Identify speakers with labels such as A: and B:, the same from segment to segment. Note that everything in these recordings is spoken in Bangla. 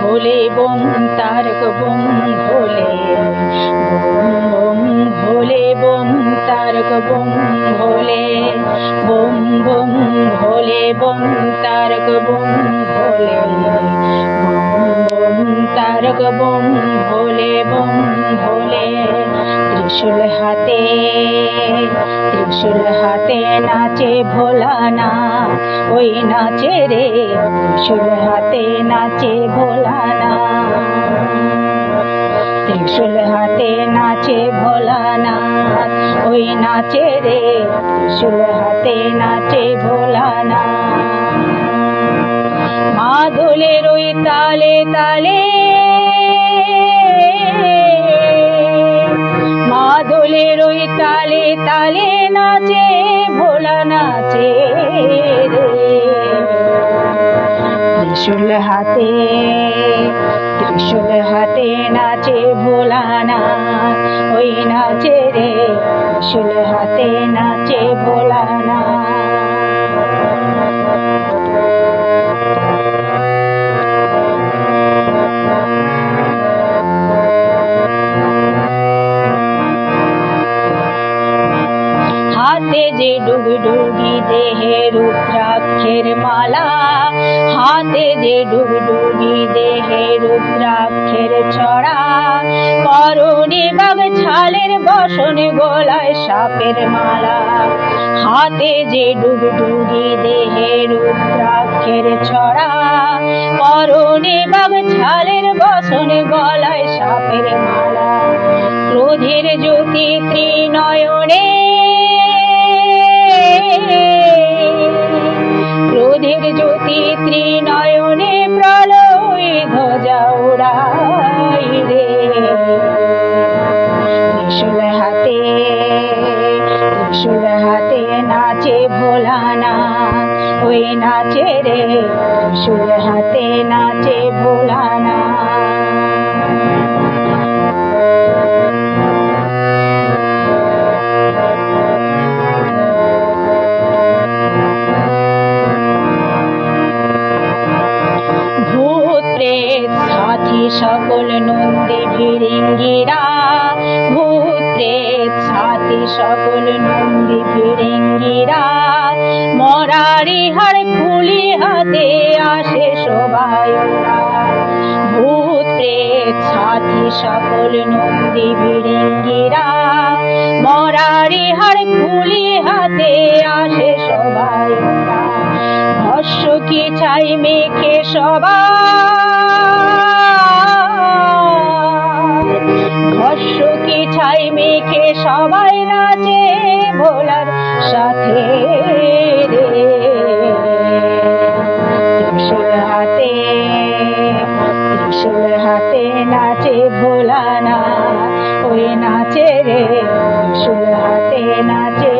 A: ভোলে বোম তারক বোম ভোলে। বোম ভোলে বোম তারক বোম ভোলে। বোম বোম ভোলে বোম তারক বোম ভোলে। বোম তারক বোম ভোলে বোম ভোলে। ত্রিশুল হাত ভোলানা, ওই নাচে রে ত্রিশুল হাতে নাচে ভোলানা। ত্রিশুল হাতে নাচে ভোলানা, ওই নাচে রে ত্রিশুল হাতে নাচে ভোলানা। মাদুলের ওই তালে তালে তালে তালে নাচে, ভোলা নাচে ত্রিশুল হাতে ত্রিশুল হাতে নাচে ভোলানা ওই নাচে রে। ত্রিশুল হাতে নাচে ভোলানা হাতে যে ডুগডুগি দেহে রুদ্রাক্ষের মালা, হাতে যে ডুগডুগি দেহে রুদ্রাক্ষের ছড়া করণে বাগ ছালের বসন গলায় সাপের মালা, হাতে যে ডুগডুগি দেহে রুদ্রাক্ষের ছড়া করণে বাগ ছালের বসন গলায় সাপের মালা, ক্রোধের জ্যোতি ত্রিনয়নে নাচে রে ত্রিশুল হাতে নাচে ভোলানা সকল নন্দী ভিড়িঙ্গিরা সকল নন্দী ভিড়িঙ্গিরা মরারি হাড় খুলি হাতে আসে সবাই ভূত, প্রেত, সাথী সকল নন্দী ভিড়িঙ্গিরা মরারি হাড় খুলি হাতে আসে সবাই ভস্য কি চাই মেখে সবাই? ছাই মেখে সবাই নাচে ভোলার সাথে ত্রিশুল হাতে ত্রিশুল হাতে নাচে ভোলানা, ওই নাচে রে। ত্রিশুল হাতে নাচে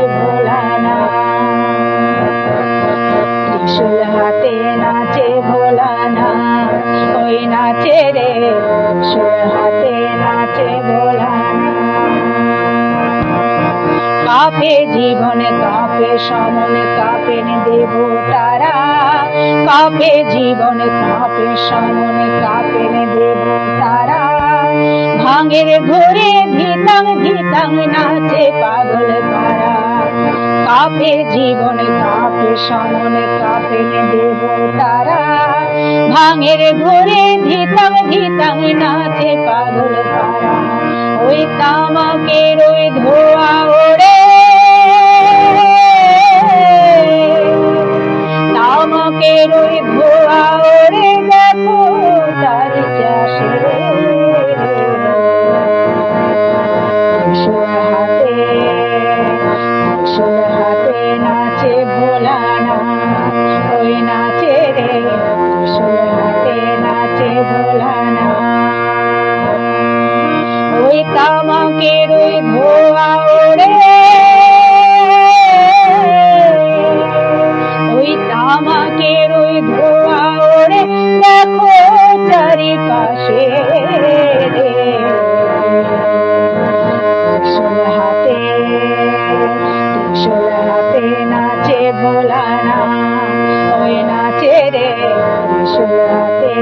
A: জীবনে কাপে, সমনে কাপেন দেব তারা কাপে, জীবনে কাপে, সমনে কাপেন দেব তারা ভাঙের ঘরে ধিতাং ধিতাং নাচে পাগল পারা কাপে, জীবনে কাপে, সমনে কাপেন দেব তারা ভাঙের ঘরে ধিতাং ধিতাং নাচে পাগল পারা ওই তামাকের ওই ধোয়া ওই ধোয়া ওড়ে দেখো তার চাষে হাতে হাতে নাচে নাচে রে ধোয়া ভোলানা ওই নাচে রে সুরাতে